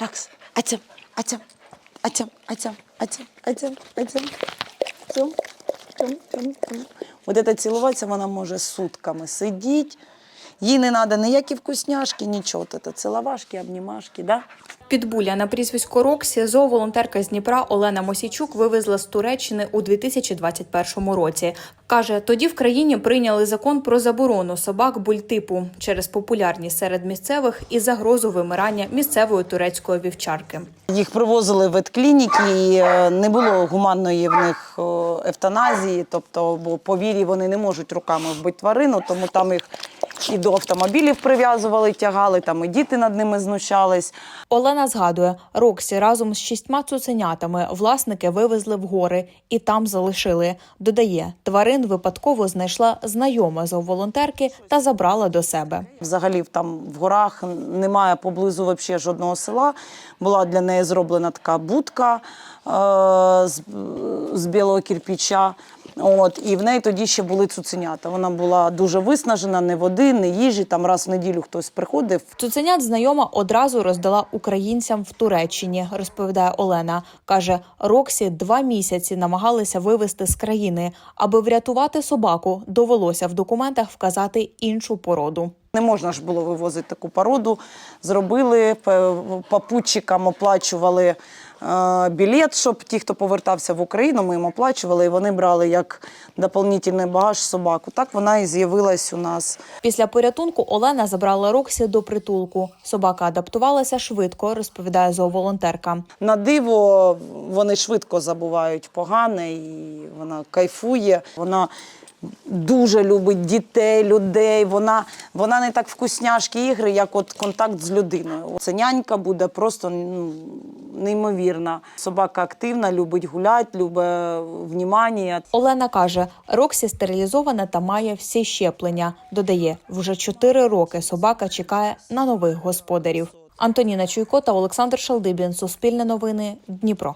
Ракс, атям, атям, атям, атям, атям, атям, атям. Тьом, тьом, тьом. От це цілуватися вона може сутками сидіть. Їй не треба ніякі вкусняшки, нічого. От це ціловашки, обнімашки, да? Підбуля на прізвисько Роксі зооволонтерка з Дніпра Олена Мосійчук вивезла з Туреччини у 2021 році. Каже, тоді в країні прийняли закон про заборону собак бультипу через популярність серед місцевих і загрозу вимирання місцевої турецької вівчарки. Їх привозили в ветклініки, і е, не було гуманної в них евтаназії, тобто бо по вірі вони не можуть руками вбити тварину, тому там їх і до автомобілів прив'язували, тягали, там і діти над ними знущались. Олена згадує, Роксі разом з шістьма цуценятами власники вивезли в гори і там залишили. Додає, тварин випадково знайшла знайома зооволонтерки та забрала до себе. Взагалі там в горах немає поблизу вообще жодного села. Була для неї зроблена така будка е- з, з білого кирпича. От, і в неї тоді ще були цуценята. Вона була дуже виснажена, не води, не їжі. Там раз в неділю хтось приходив. Цуценят знайома одразу роздала українцям в Туреччині, розповідає Олена. Каже, Роксі два місяці намагалися вивезти з країни. Аби врятувати собаку, довелося в документах вказати іншу породу. Не можна ж було вивозити таку породу. Зробили п- попутчикам оплачували білет, щоб ті, хто повертався в Україну, ми їм оплачували, і вони брали як доповнительний багаж собаку. Так вона і з'явилась у нас. Після порятунку Олена забрала Роксі до притулку. Собака адаптувалася швидко, розповідає зооволонтерка. На диво вони швидко забувають погане, і вона кайфує. Вона дуже любить дітей, людей. Вона, вона не так вкусняшки ігри, як от контакт з людиною. Це нянька буде просто ну, неймовірна. Собака активна, любить гуляти, любить внімання. Олена каже, Роксі стерилізована та має всі щеплення. Додає, вже чотири роки собака чекає на нових господарів. Антоніна Чуйко та Олександр Шалдибін. Суспільне новини. Дніпро.